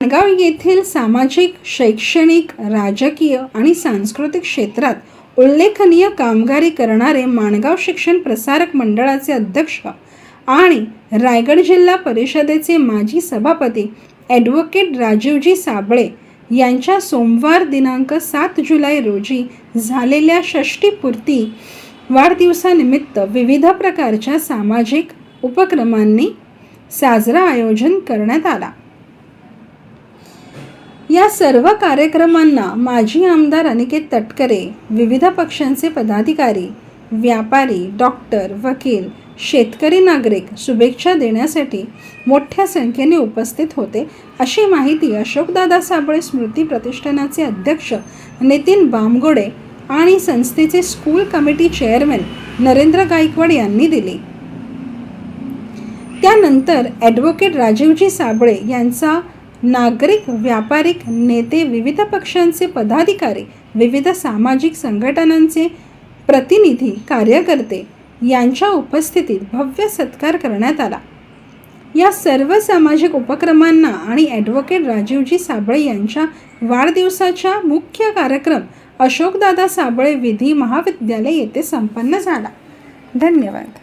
माणगाव येथील सामाजिक शैक्षणिक राजकीय आणि सांस्कृतिक क्षेत्रात उल्लेखनीय कामगिरी करणारे माणगाव शिक्षण प्रसारक मंडळाचे अध्यक्ष आणि रायगड जिल्हा परिषदेचे माजी सभापती ॲडव्होकेट राजीवजी साबळे यांच्या सोमवार दिनांक सात जुलै रोजी झालेल्या षष्टीपूर्ती वाढदिवसानिमित्त विविध प्रकारच्या सामाजिक उपक्रमांनी साजरा आयोजन करण्यात आला. या सर्व कार्यक्रमांना माजी आमदार अनिकेत तटकरे विविध पक्षांचे पदाधिकारी व्यापारी डॉक्टर वकील शेतकरी नागरिक शुभेच्छा देण्यासाठी मोठ्या संख्येने उपस्थित होते. अशी माहिती अशोकदादा साबळे स्मृती प्रतिष्ठानाचे अध्यक्ष नितीन बामगोडे आणि संस्थेचे school committee chairman Narendra Gaikwad यांनी दिली. त्यानंतर ॲडव्होकेट राजीवजी साबळे यांचा नागरिक व्यापारिक नेते विविध पक्षांचे पदाधिकारी विविध सामाजिक संघटनांचे प्रतिनिधी कार्यकर्ते यांच्या उपस्थितीत भव्य सत्कार करण्यात आला. या सर्व सामाजिक उपक्रमांना आणि ॲडव्होकेट राजीवजी साबळे यांच्या वाढदिवसाचा मुख्य कार्यक्रम अशोकदादा साबळे विधी महाविद्यालय येथे संपन्न झाला. धन्यवाद.